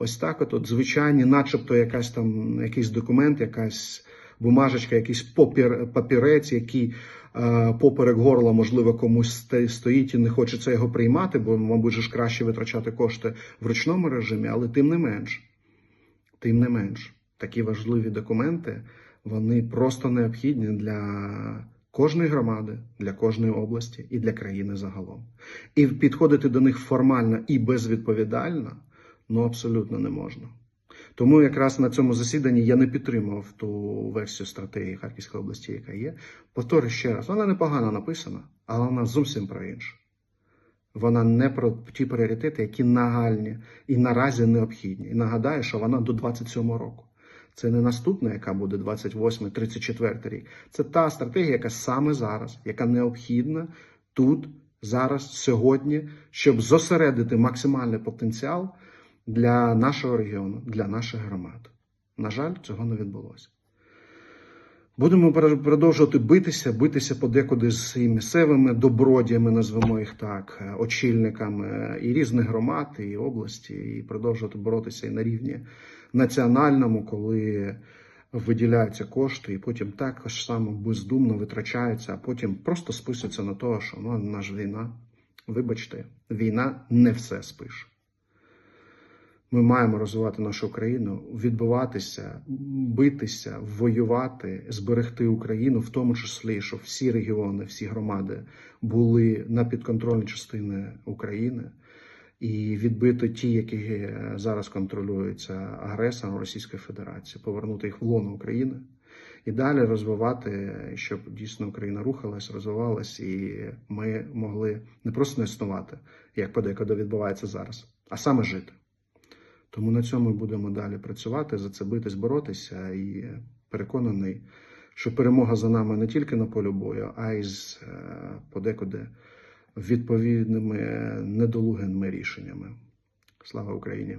Ось так, от, от звичайні, начебто, якась там якийсь документ, якась бумажечка, якийсь попір, папірець, який е, поперек горла, можливо, комусь стоїть і не хочеться його приймати, бо, мабуть, ж краще витрачати кошти в ручному режимі, але тим не менш, тим не менш, такі важливі документи вони просто необхідні для кожної громади, для кожної області і для країни загалом. І підходити до них формально і безвідповідально ну абсолютно не можна. Тому якраз на цьому засіданні я не підтримував ту версію стратегії Харківської області, яка є. Повторю ще раз, вона непогано написана, але вона зовсім про інше. Вона не про ті пріоритети, які нагальні і наразі необхідні. І нагадаю, що вона до 27 року. Це не наступна, яка буде 28-34 рік. Це та стратегія, яка саме зараз, яка необхідна тут, зараз, сьогодні, щоб зосередити максимальний потенціал для нашого регіону, для наших громад. На жаль, цього не відбулося. Будемо продовжувати битися, битися подекуди з місцевими добродіями, назвемо їх так, е, очільниками і різних громад, і області, і продовжувати боротися і на рівні національному, коли виділяються кошти, і потім також само бездумно витрачаються, а потім просто списуються на те, що ну, наша війна. Вибачте, війна не все спише. Ми маємо розвивати нашу країну, відбиватися, битися, воювати, зберегти Україну, в тому числі, щоб всі регіони, всі громади були на підконтрольній частини України, і відбити ті, які зараз контролюються агресором Російської Федерації, повернути їх в лоно України і далі розвивати, щоб дійсно Україна рухалась, розвивалась, і ми могли не просто не існувати, як подекуди відбувається зараз, а саме жити. Тому на цьому будемо далі працювати, за це битись, боротися і переконаний, що перемога за нами не тільки на полі бою, а й з е, подекуди відповідними недолугими рішеннями. Слава Україні!